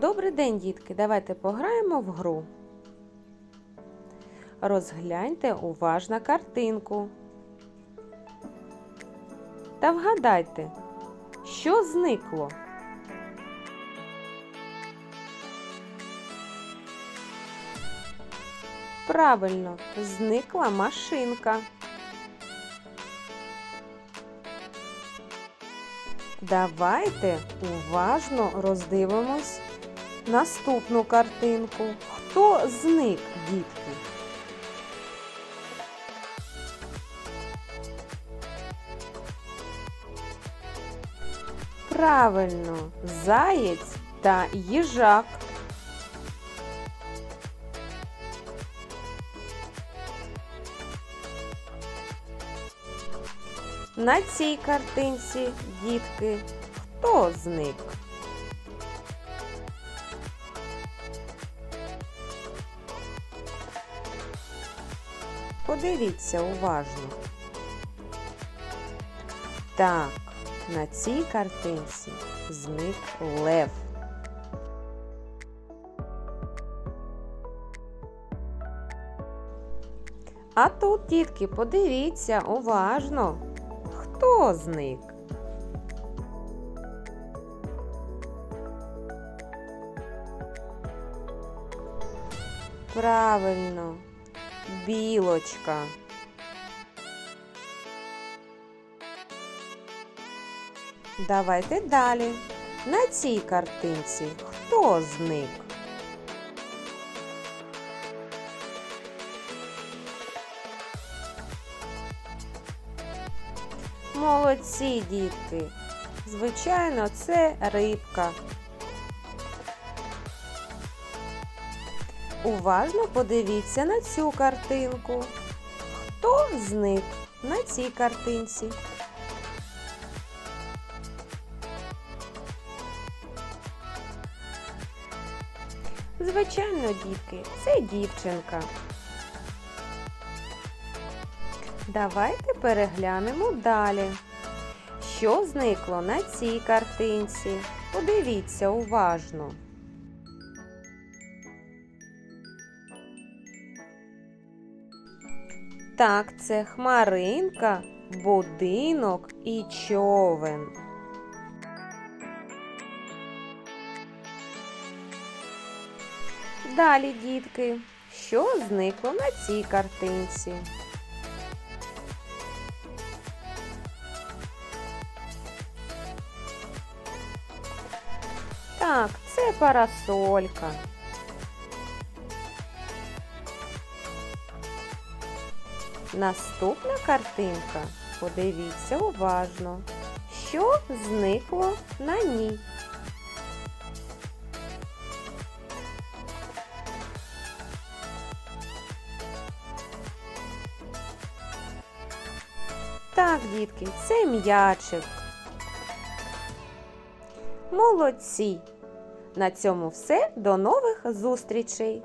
Добрий день, дітки! Давайте пограємо в гру. Розгляньте уважно картинку. Та вгадайте, що зникло? Правильно, зникла машинка. Давайте уважно роздивимось наступну картинку. Хто зник, дітки? Правильно, заєць та їжак. На цій картинці, дітки, хто зник? Подивіться уважно. Так, на цій картинці зник лев. А тут, дітки, подивіться уважно. Хто зник? Правильно, білочка. Давайте далі. На цій картинці хто зник? Молодці, дітки. Звичайно, це рибка. Уважно подивіться на цю картинку. Хто зник на цій картинці? Звичайно, дітки, це дівчинка. Давайте переглянемо далі. Що зникло на цій картинці? Подивіться уважно. Так, це хмаринка, будинок і човен. Далі, дітки, що зникло на цій картинці? Так, це парасолька. Наступна картинка. Подивіться уважно, що зникло на ній. Так, дітки, це м'ячик. Молодці! На цьому все. До нових зустрічей!